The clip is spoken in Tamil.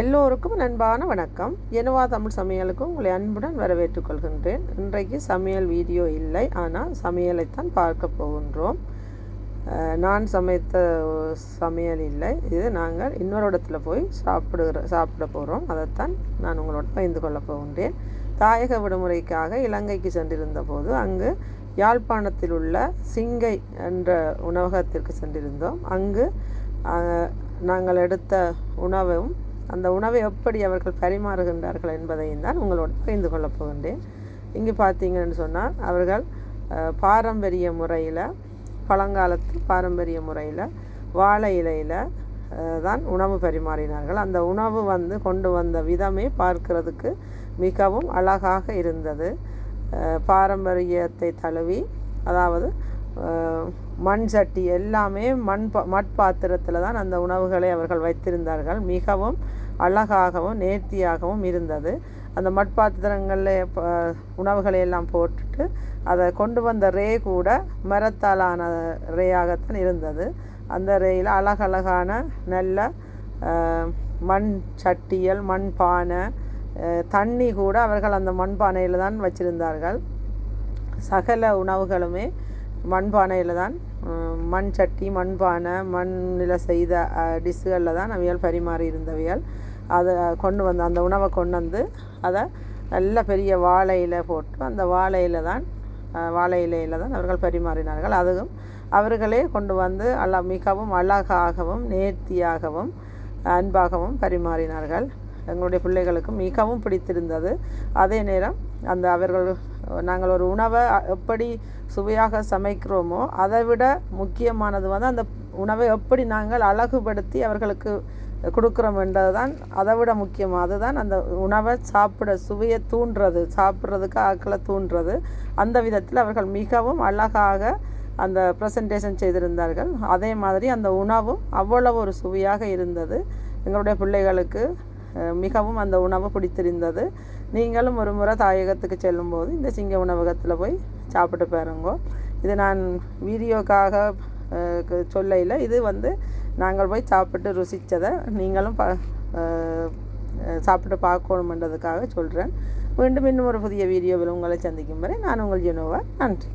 எல்லோருக்கும் அன்பான வணக்கம். எனவா தமிழ் சமையலுக்கும் உங்களை அன்புடன் வரவேற்றுக் கொள்கின்றேன். இன்றைக்கு சமையல் வீடியோ இல்லை. ஆனால் சமையலைத்தான் பார்க்க போகின்றோம். நான் சமைத்த சமையல் இல்லை. இது நாங்கள் இன்னொரு இடத்துல போய் சாப்பிடுகிற சாப்பிட போகிறோம். அதைத்தான் நான் உங்களோட பகிர்ந்து கொள்ள போகின்றேன். தாயக விடுமுறைக்காக இலங்கைக்கு சென்றிருந்த போது அங்கு யாழ்ப்பாணத்தில் உள்ள சிங்கை என்ற உணவகத்திற்கு சென்றிருந்தோம். அங்கு நாங்கள் எடுத்த உணவும் அந்த உணவை எப்படி அவர்கள் பரிமாறுகின்றார்கள் என்பதையும் தான் உங்களோடு பகிர்ந்து கொள்ளப் போகின்றேன். இங்கே பார்த்தீங்கன்னு சொன்னால் அவர்கள் பாரம்பரிய முறையில் பழங்காலத்து பாரம்பரிய முறையில் வாழை இலையில் தான் உணவு பரிமாறினார்கள். அந்த உணவு வந்து கொண்டு வந்த விதமே பார்க்கிறதுக்கு மிகவும் அழகாக இருந்தது. பாரம்பரியத்தை தழுவி அதாவது மண் சட்டி எல்லாமே மண் பா மட்பாத்திரத்தில் தான் அந்த உணவுகளை அவர்கள் வைத்திருந்தார்கள். மிகவும் அழகாகவும் நேர்த்தியாகவும் இருந்தது. அந்த மட்பாத்திரங்களில் உணவுகளை எல்லாம் போட்டுட்டு அதை கொண்டு வந்த ரே கூட மரத்தாலான ரேயாகத்தான் இருந்தது. அந்த ரேயில் அழகழகான நல்ல மண் சட்டியல் மண் பானை தண்ணி கூட அவர்கள் அந்த மண்பானையில் தான் வச்சிருந்தார்கள். சகல உணவுகளுமே மண்பானையில் தான் மண் சட்டி மண்பானை மண்ணில் செய்த டிஷ்ஷுகளில் தான் அவையால் பரிமாறி இருந்தவையால். அதை கொண்டு வந்து அந்த உணவை கொண்டு வந்து அதை நல்ல பெரிய வாழையில் போட்டு அந்த வாழையில் தான் வாழை இலையில் தான் அவர்கள் பரிமாறினார்கள். அதுவும் அவர்களே கொண்டு வந்து அல்ல மிகவும் அழகாகவும் நேர்த்தியாகவும் அன்பாகவும் பரிமாறினார்கள். எங்களுடைய பிள்ளைகளுக்கும் மிகவும் பிடித்திருந்தது. அதே நேரம் அந்த அவர்கள் நாங்கள் ஒரு உணவை எப்படி சுவையாக சமைக்கிறோமோ அதை விட முக்கியமானது வந்து அந்த உணவை எப்படி நாங்கள் அழகுபடுத்தி அவர்களுக்கு கொடுக்குறோம் என்றது தான் அதை விட முக்கியம். அதுதான் அந்த உணவை சாப்பிட சுவையை தூண்டுறது சாப்பிட்றதுக்கு ஆக்களை தூண்டுறது. அந்த விதத்தில் அவர்கள் மிகவும் அழகாக அந்த ப்ரெசன்டேஷன் செய்திருந்தார்கள். அதே மாதிரி அந்த உணவும் அவ்வளவு ஒரு சுவையாக இருந்தது. எங்களுடைய பிள்ளைகளுக்கு மிகவும் அந்த உணவு பிடித்திருந்தது. நீங்களும் ஒரு முறை தாயகத்துக்கு செல்லும்போது இந்த சிங்க உணவகத்தில் போய் சாப்பிட்டு பாருங்க. இது நான் வீடியோக்காக சொல்லையில் இது வந்து நாங்கள் போய் சாப்பிட்டு ருசித்ததை நீங்களும் ப சாப்பிட்டு பார்க்கணுமென்றதுக்காக சொல்கிறேன் மீண்டும் இன்னும் ஒரு புதிய வீடியோவில் உங்களை சந்திக்கும் வரை நான் உங்கள் ஜெனோவா. நன்றி.